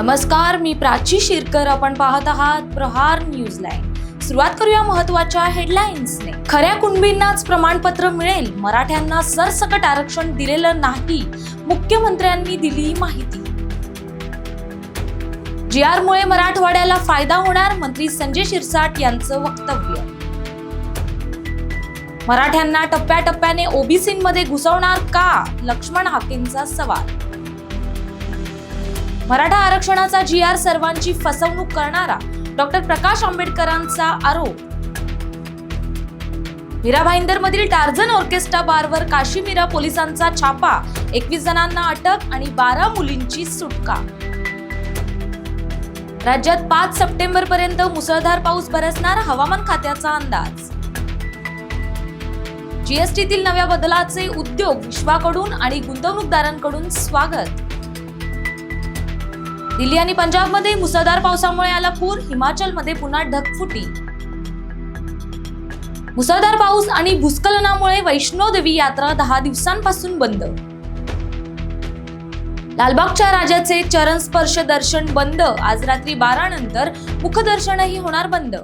नमस्कार मी प्राची शिरकर. आपण पाहत आहात प्रहार न्यूज लाईन. सुरुवात करूया महत्त्वाच्या हेडलाईन्सने. खऱ्या कुणबींनाच प्रमाणपत्र मिळेल. मराठ्यांना सरसकट आरक्षण दिलेलं नाही मुख्यमंत्र्यांनी दिली माहिती. जी आरमुळे मराठवाड्याला फायदा होणार मंत्री संजय शिरसाट यांचं वक्तव्य. मराठ्यांना टप्प्याटप्प्याने ओबीसीमध्ये घुसवणार का? लक्ष्मण हाकेंचा सवाल. मराठा आरक्षणाचा जी आर सर्वांची फसवणूक करणारा डॉक्टर प्रकाश आंबेडकरांचा आरोप. मीरा भाईंदर मधील टार्झन ऑर्केस्ट्रा बारवर काशीमीरा पोलिसांचा छापा एकवीस जणांना अटक आणि बारा मुलींची सुटका. राज्यात पाच सप्टेंबर पर्यंत मुसळधार पाऊस बरसणार हवामान खात्याचा अंदाज. जीएसटीतील नव्या बदलाचे उद्योग विश्वाकडून आणि गुंतवणूकदारांकडून स्वागत. दिल्ली आणि पंजाबमध्ये मुसळधार पावसामुळे आला पूर हिमाचलमध्ये पुन्हा ढगफुटी. मुसळधार पाऊस आणि भूस्खलनामुळे वैष्णोदेवी यात्रा दहा दिवसांपासून बंद. लालबागच्या राजाचे चरण स्पर्श दर्शन बंद. आज रात्री बारा नंतर मुखदर्शनही होणार बंद.